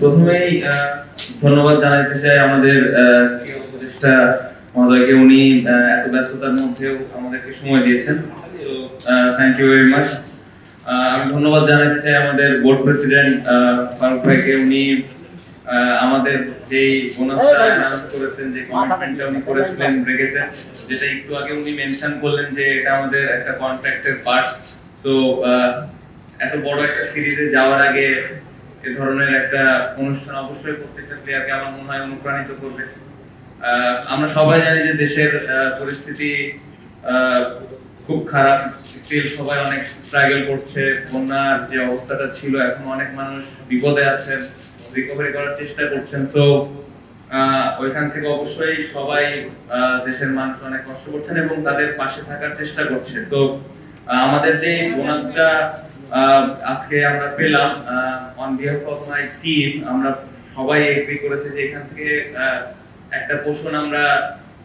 প্রথমেই ধন্যবাদ জানাতে চাই আমাদের উপদেষ্টা মহোদয়কে। উনি এত ব্যস্ততার মধ্যেও আমাদেরকে সময় দিয়েছেন। থ্যাংক ইউ ভেরি মাচ আমি ধন্যবাদ জানাতে চাই আমাদের বোর্ড প্রেসিডেন্ট ফারুক ভাইকে। উনি আমাদের যেই করেছেন, যে কমিটমেন্টটা উনি করেছিলেন, রেখেছেন, যেটা একটু আগে উনি মেনশন করলেন যে এটা আমাদের একটা কন্ট্রাক্টের পার্ট তো এত বড় একটা সিরিজে যাওয়ার আগে এ ধরনের একটা অনুষ্ঠান অবশ্যই প্রত্যেকটা প্লেয়ারকে আমার মনে হয় অনুপ্রাণিত করবে। আমরা সবাই জানি যে দেশের পরিস্থিতি খুব খারাপ। স্টিল সবাই অনেক স্ট্রাগল করছে। বন্যার যে অবস্থাটা ছিল, এখন অনেক মানুষ বিপদে আছেন রিকভারি করার চেষ্টা করছেন। তো ওইখান থেকে অবশ্যই সবাই দেশের মানুষ অনেক কষ্ট করছেন এবং তাদের পাশে থাকার চেষ্টা করছে। তো আমাদের যে বোনাসটা আজকে আমরা পেলাম on behalf of my team আমরা সবাই এগ্রি করেছে যে এখান থেকে একটা পোষণ আমরা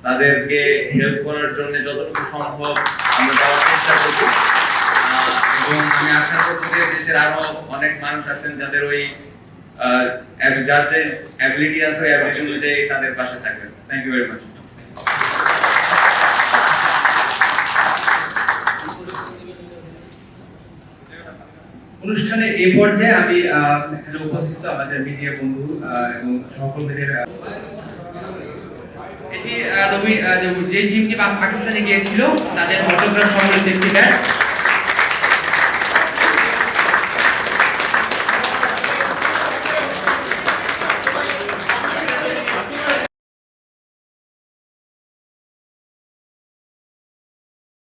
তাদেরকে হেল্প করার জন্য যতটুকু সম্ভব আমরা দেওয়ার চেষ্টা করব এবং আমি আশা করছি যে দেশের আরও অনেক মানুষ আছেন যাদের ওই যাদের অ্যাবিলিটি আছে ওই অ্যাবিলিটি অনুযায়ী তাদের পাশে থাকবেন। থ্যাংক ইউ ভেরি মাচ অনুষ্ঠানে এই পর্যায়ে আমি এখানে উপস্থিত আমাদের মিডিয়া বন্ধু এবং সকলদের এটি যে টিমটি পাকিস্তানে গিয়েছিল, তাদের অটোগ্রাফ সংগ্রহ দেখতে